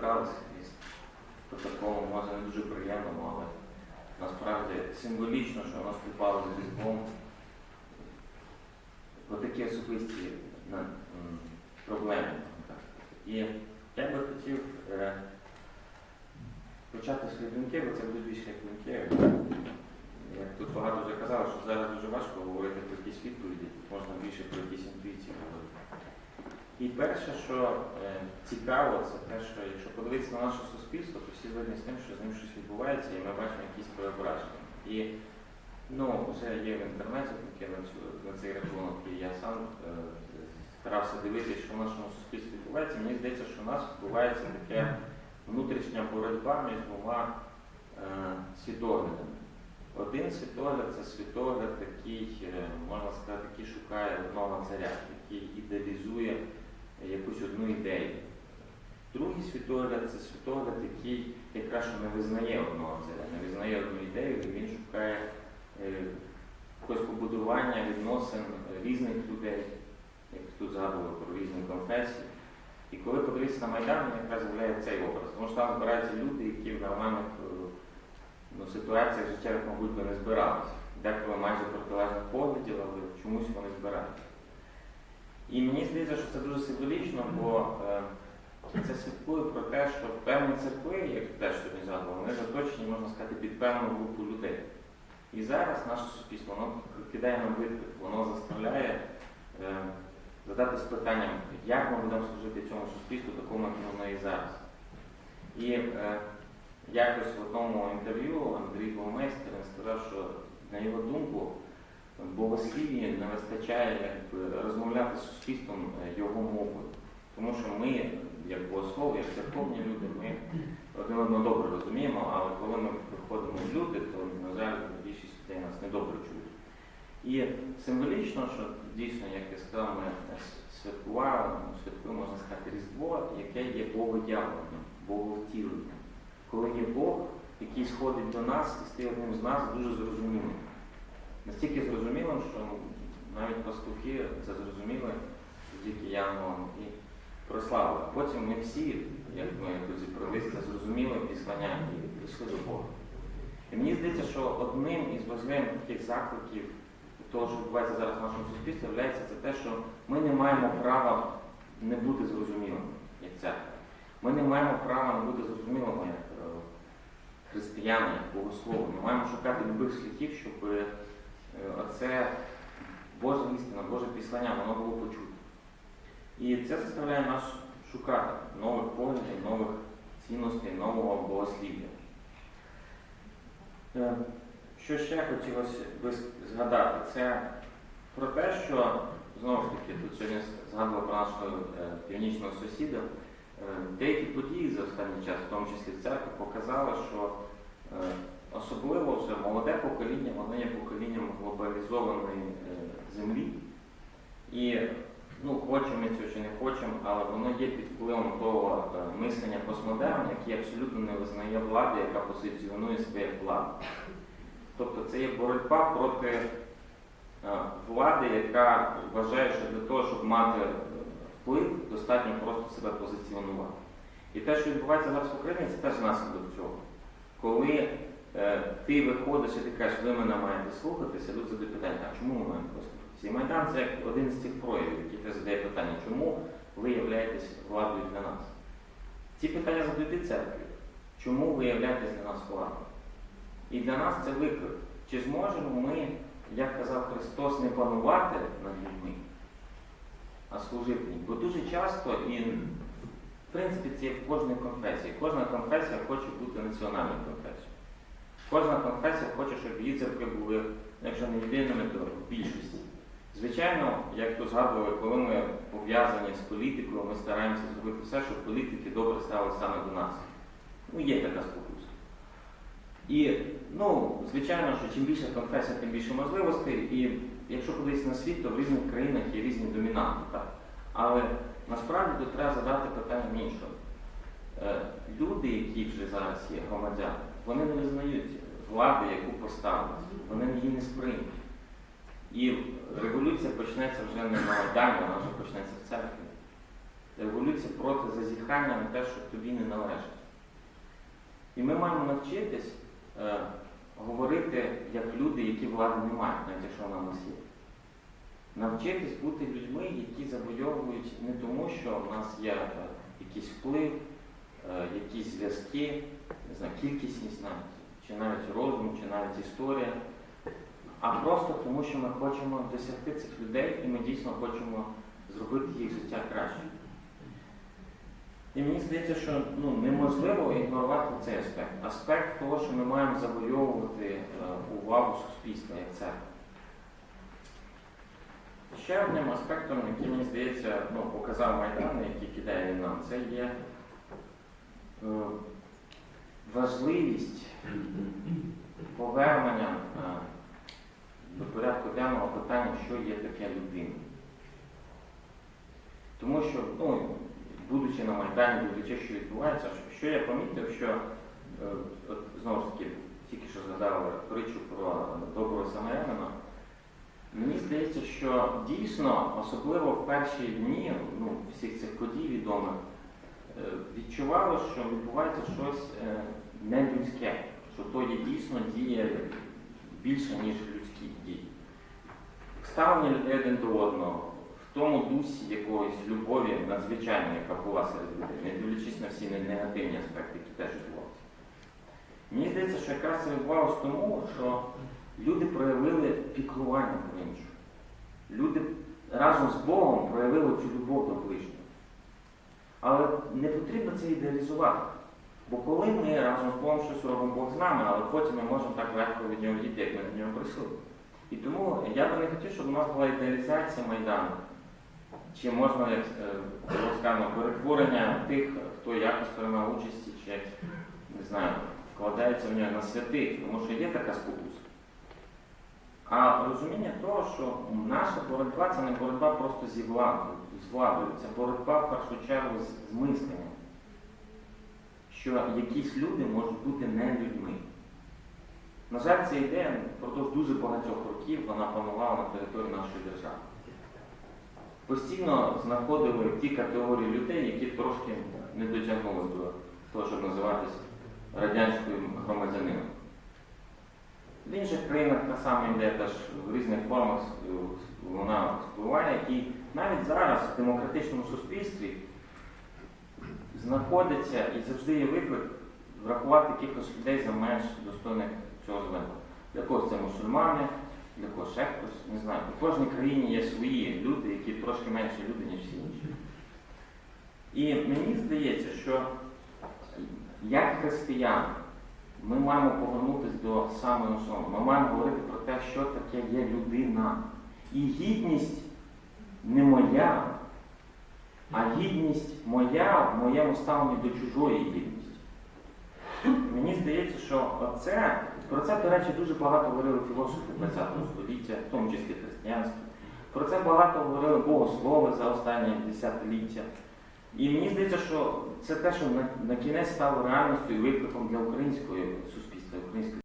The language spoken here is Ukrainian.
зібралися і такому, може не дуже приємному, але насправді символічно, що воно співпало з Різдвом. Отакі особисті проблеми. І я би хотів е, почати свої думки, бо це буде більше як думки. Як тут багато вже казали, що зараз дуже важко говорити про якісь відповіді, можна більше про якісь інтуїції говорити. І перше, що е, цікаво, це те, що якщо подивитися на наше суспільство, то всі згодні з тим, що з ним щось відбувається, і ми бачимо якісь переображення. І ну, вже є в інтернеті таке на, на цей рахунок, і я сам е, старався дивитися, що в нашому суспільстві відбувається. Мені здається, що у нас відбувається таке внутрішня боротьба між двома е, світоглядами. Один світогляд це світогляд такий, е, можна сказати, який шукає одного царя, який ідеалізує якусь одну ідею. Другий світогляд це світогляд, який якраз не визнає одного царя, не визнає одну ідею, і він шукає е, якогось побудування відносин е, різних людей, як тут згадували про різні конфесії. І коли подивитися на Майдан, мені якраз з'являється цей образ. Тому що там збираються люди, які в нормальних е, ну, ситуаціях життєвих, мабуть, би не збиралися. Деколи майже протилежних поглядів, але чомусь вони збираються. І мені здається, що це дуже символічно, бо е, це свідкує про те, що певні церкви, як теж сьогодні згадували, вони заточені, можна сказати, під певну групу людей. І зараз наше суспільство воно кидає нам виклик, воно заставляє е, задатись питанням, як ми будемо служити цьому суспільству, такому, як воно і зараз. І е, якось в одному інтерв'ю Андрій Богомейстер сказав, що на його думку богослів'ї не вистачає розмовляти з суспільством е, його мовою. Тому що ми, як богослови, як церковні люди, ми один одного добре розуміємо, але коли ми приходимо в люди, то, на жаль, більшість людей нас недобре чують. І символічно, що дійсно, як я сказав, ми святкували, святкуємо, можна сказати, Різдво, яке є Богодявленням, Боговтіленням. Коли є Бог, який сходить до нас і стає одним з нас дуже зрозумілим. Настільки зрозумілим, що навіть пастухи це зрозуміли завдяки Янголам і прославили. Потім ми всі, як ми тут зібралися, зрозуміли післання і прийшли до Бога. І мені здається, що одним із важливих таких закликів того, що відбувається зараз в нашому суспільстві, це те, що ми не маємо права не бути зрозумілими, як церква. Ми не маємо права не бути зрозумілими як е, християни, як богослови. Ми маємо шукати любих шляхів, щоб оце Божа істина, Боже післання, воно було почуте. І це заставляє нас шукати нових поглядів, нових цінностей, нового богослів'я. Е, Що ще хотілося би згадати, це про те, що знову ж таки тут сьогодні згадували про нашого е, північного сусіда. Е, Деякі події за останній час, в тому числі в церкві, показали, що е, особливо вже молоде покоління, воно є поколінням глобалізованої е, землі. І ну, хочемо ми цього чи не хочемо, але воно є під впливом того е, мислення постмодерну, який абсолютно не визнає влади, яка позиціонує себе як владу. Тобто це є боротьба проти е, влади, яка вважає, що для того, щоб мати вплив, достатньо просто себе позиціонувати. І те, що відбувається зараз в Україні, це теж наслідок цього. Коли ти виходиш і ти кажеш, ви мене маєте слухатися, люди задають питання, а чому ми маємо послухатися? І Майдан це як один з цих проявів, який ти задає питання, чому ви являєтесь владою для нас? Ці питання задають і церкві. Чому ви являєтесь для нас владою? І для нас це виклик. Чи зможемо ми, як казав Христос, не панувати над людьми, а служити їм? Бо дуже часто, і в принципі це є в кожній конфесії. Кожна конфесія хоче бути національною конфесією. Кожна конфесія хоче, щоб її церкви були, якщо не єдиними, то в більшості. Звичайно, як то згадували, коли ми пов'язані з політикою, ми стараємося зробити все, щоб політики добре ставили саме до нас. Ну, є така спокуса. І, ну, звичайно, що чим більше конфесія, тим більше можливостей. І якщо подивитися на світ, то в різних країнах є різні домінанти. Так? Але насправді тут треба задати питання іншого. Е, Люди, які вже зараз є громадяни, вони не визнають влади, яку поставили, вони її не сприймуть. І революція почнеться вже не на Майдані, вона вже почнеться в церкві. революція проти зазіхання на те, що тобі не належить. І ми маємо навчитись е, говорити як люди, які влади не мають, навіть якщо вона нас є. Навчитись бути людьми, які завойовують не тому, що в нас є е, якийсь вплив, якісь зв'язки, не знаю, кількісність навіть, чи навіть розум, чи навіть історія, а просто тому, що ми хочемо досягти цих людей і ми дійсно хочемо зробити їх життя краще. І мені здається, що ну, неможливо ігнорувати цей аспект. Аспект того, що ми маємо завойовувати е, увагу суспільства як церква. Ще одним аспектом, який, мені здається, ну, показав Майдан, який кидає нам, це є е, важливість повернення е, до порядку денного питання, що є таке людина. Тому що, ну, будучи на Майдані, дивлячись, що відбувається, що- я помітив, що е, от, знову ж таки, тільки що згадали притчу про доброго самарянина, мені здається, що дійсно, особливо в перші дні ну, всіх цих подій відомих, е, відчувало, що відбувається щось е, нелюдське, що то є дійсно діє більше, ніж людські дії. Ставлення людей один до одного, в тому дусі якоїсь любові надзвичайної, яка була серед людей, не дивлячись на всі негативні аспекти, які теж відбувалися. Мені здається, що якраз це відбувалося тому, що люди проявили піклування про іншого. Люди разом з Богом проявили цю любов до ближнього. Але не потрібно це ідеалізувати. Бо коли ми разом з Богом щось робимо Бог з нами, але потім ми можемо так легко від нього діти, як ми до нього прийшли. І тому я би не хотів, щоб у нас була ідеалізація Майдану. Чи можна, як е, сказано, перетворення тих, хто якось приймав участі, чи не знаю, вкладається в нього на святих, тому що є така спокуса. А розуміння того, що наша боротьба це не боротьба просто зі владою, з владою, це боротьба в першу чергу з, з мисленням. Що якісь люди можуть бути не людьми. На жаль, ця ідея впродовж дуже багатьох років вона панувала на території нашої держави. Постійно знаходили ті категорії людей, які трошки не дотягнули до того, щоб називатися радянським громадянином. В інших країнах та сама ідея теж в різних формах е, вона впливає. І навіть зараз в демократичному суспільстві знаходиться і завжди є виклик врахувати якихось людей за менш достойних цього звання. Для когось це мусульмани, для когось ще хтось, не знаю. У кожній країні є свої люди, які трошки менші люди, ніж всі інші. І мені здається, що як християни ми маємо повернутися до самої основи. Ми маємо говорити про те, що таке є людина. І гідність не моя, а гідність моя в моєму ставленні до чужої гідності. Мені здається, що це, про це, до речі, дуже багато говорили філософи ХХ століття, в тому числі християнські. Про це багато говорили богослови за останні десятиліття. І мені здається, що це те, що на, на кінець стало реальністю і викликом для українського суспільства, української